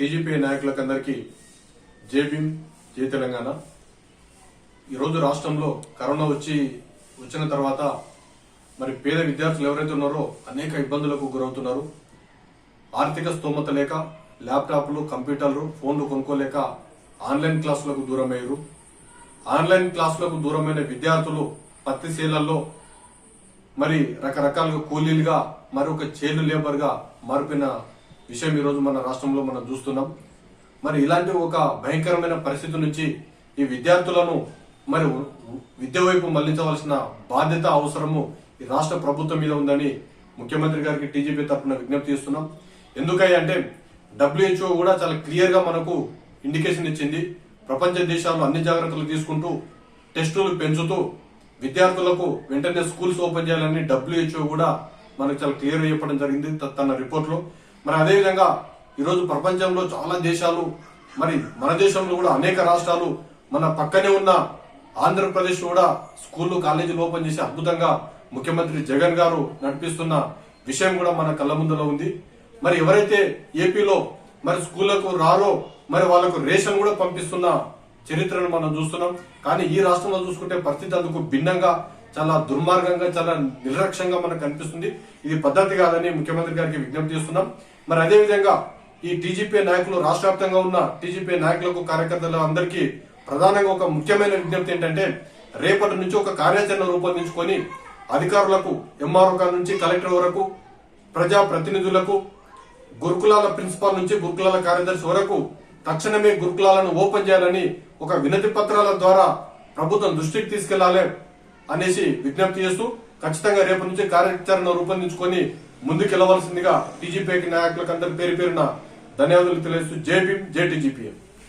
TGP నాయకులకు అందరికీ జై భీమ్ జై తెలంగాణ. ఈరోజు రాష్ట్రంలో కరోనా వచ్చి వచ్చిన తర్వాత మరి పేద విద్యార్థులు ఎవరైతే ఉన్నారో అనేక ఇబ్బందులకు గురవుతున్నారు. ఆర్థిక స్తోమత లేక ల్యాప్టాప్లు కంప్యూటర్లు ఫోన్లు కొనుక్కోలేక ఆన్లైన్ క్లాసులకు దూరమయ్యారు. ఆన్లైన్ క్లాసులకు దూరమైన విద్యార్థులు పత్తి సేలల్లో మరి రకరకాలుగా కూలీలుగా మరొక చేను లేబర్గా మారిపోయిన విషయం ఈరోజు మన రాష్ట్రంలో మనం చూస్తున్నాం. మరి ఇలాంటి ఒక భయంకరమైన పరిస్థితి నుంచి ఈ విద్యార్థులను మరి విద్య వైపు మళ్ళించవలసిన బాధ్యత అవసరము ఈ రాష్ట్ర ప్రభుత్వం మీద ఉందని ముఖ్యమంత్రి గారికి టీజీపీ తరఫున విజ్ఞప్తి చేస్తున్నాం. ఎందుకై అంటే డబ్ల్యూహెచ్ఓ కూడా చాలా క్లియర్గా మనకు ఇండికేషన్ ఇచ్చింది. ప్రపంచ దేశాలు అన్ని జాగ్రత్తలు తీసుకుంటూ టెస్టులు పెంచుతూ విద్యార్థులకు వెంటనే స్కూల్స్ ఓపెన్ చేయాలని డబ్ల్యూహెచ్ఓ కూడా మనకు చాలా క్లియర్ చెప్పడం జరిగింది. తన రిపోర్ట్లో మరి అదేవిధంగా ఈరోజు ప్రపంచంలో చాలా దేశాలు మరి మన దేశంలో కూడా అనేక రాష్ట్రాలు మన పక్కనే ఉన్న ఆంధ్రప్రదేశ్ కూడా స్కూళ్ళు కాలేజీలు ఓపెన్ చేసి అద్భుతంగా ముఖ్యమంత్రి జగన్ గారు నడిపిస్తున్న విషయం కూడా మన కళ్ళ ముందులో ఉంది. మరి ఎవరైతే ఏపీలో మరి స్కూళ్ళకు రారో మరి వాళ్ళకు రేషన్ కూడా పంపిస్తున్న చరిత్రను మనం చూస్తున్నాం. కానీ ఈ రాష్ట్రంలో చూసుకుంటే పరిస్థితి అందుకు భిన్నంగా చాలా దుర్మార్గంగా చాలా నిర్లక్ష్యంగా మనకు కనిపిస్తుంది. ఇది పద్ధతి కాదని ముఖ్యమంత్రి గారికి విజ్ఞప్తి చేస్తున్నాం. మరి అదే విధంగా ఈ టీజీపీ నాయకులు రాష్ట్ర వ్యాప్తంగా ఉన్న టీజీపీ నాయకులకు కార్యకర్తలు అందరికీ ప్రధానంగా ఒక ముఖ్యమైన విజ్ఞప్తి ఏంటంటే రేపటి నుంచి ఒక కార్యాచరణ రూపొందించుకొని అధికారులకు ఎంఆర్ఓ నుంచి కలెక్టర్ వరకు ప్రజా ప్రతినిధులకు గురుకులాల ప్రిన్సిపాల్ నుంచి గురుకులాల కార్యదర్శి వరకు తక్షణమే గురుకులాలను ఓపెన్ చేయాలని ఒక వినతి పత్రాల ద్వారా ప్రభుత్వం దృష్టికి తీసుకెళ్ళాలి. అనేసి విజ్ఞప్తి చేస్తూ ఖచ్చితంగా రేపటి నుంచి కార్యాచరణ రూపొందించుకొని ముందుకెళ్ళవలసిందిగా టీజీపీకి నాయకులకు అందరి పేరు పేరున ధన్యవాదాలు తెలియజేస్తూ జేపీ జేటీజీపీఎం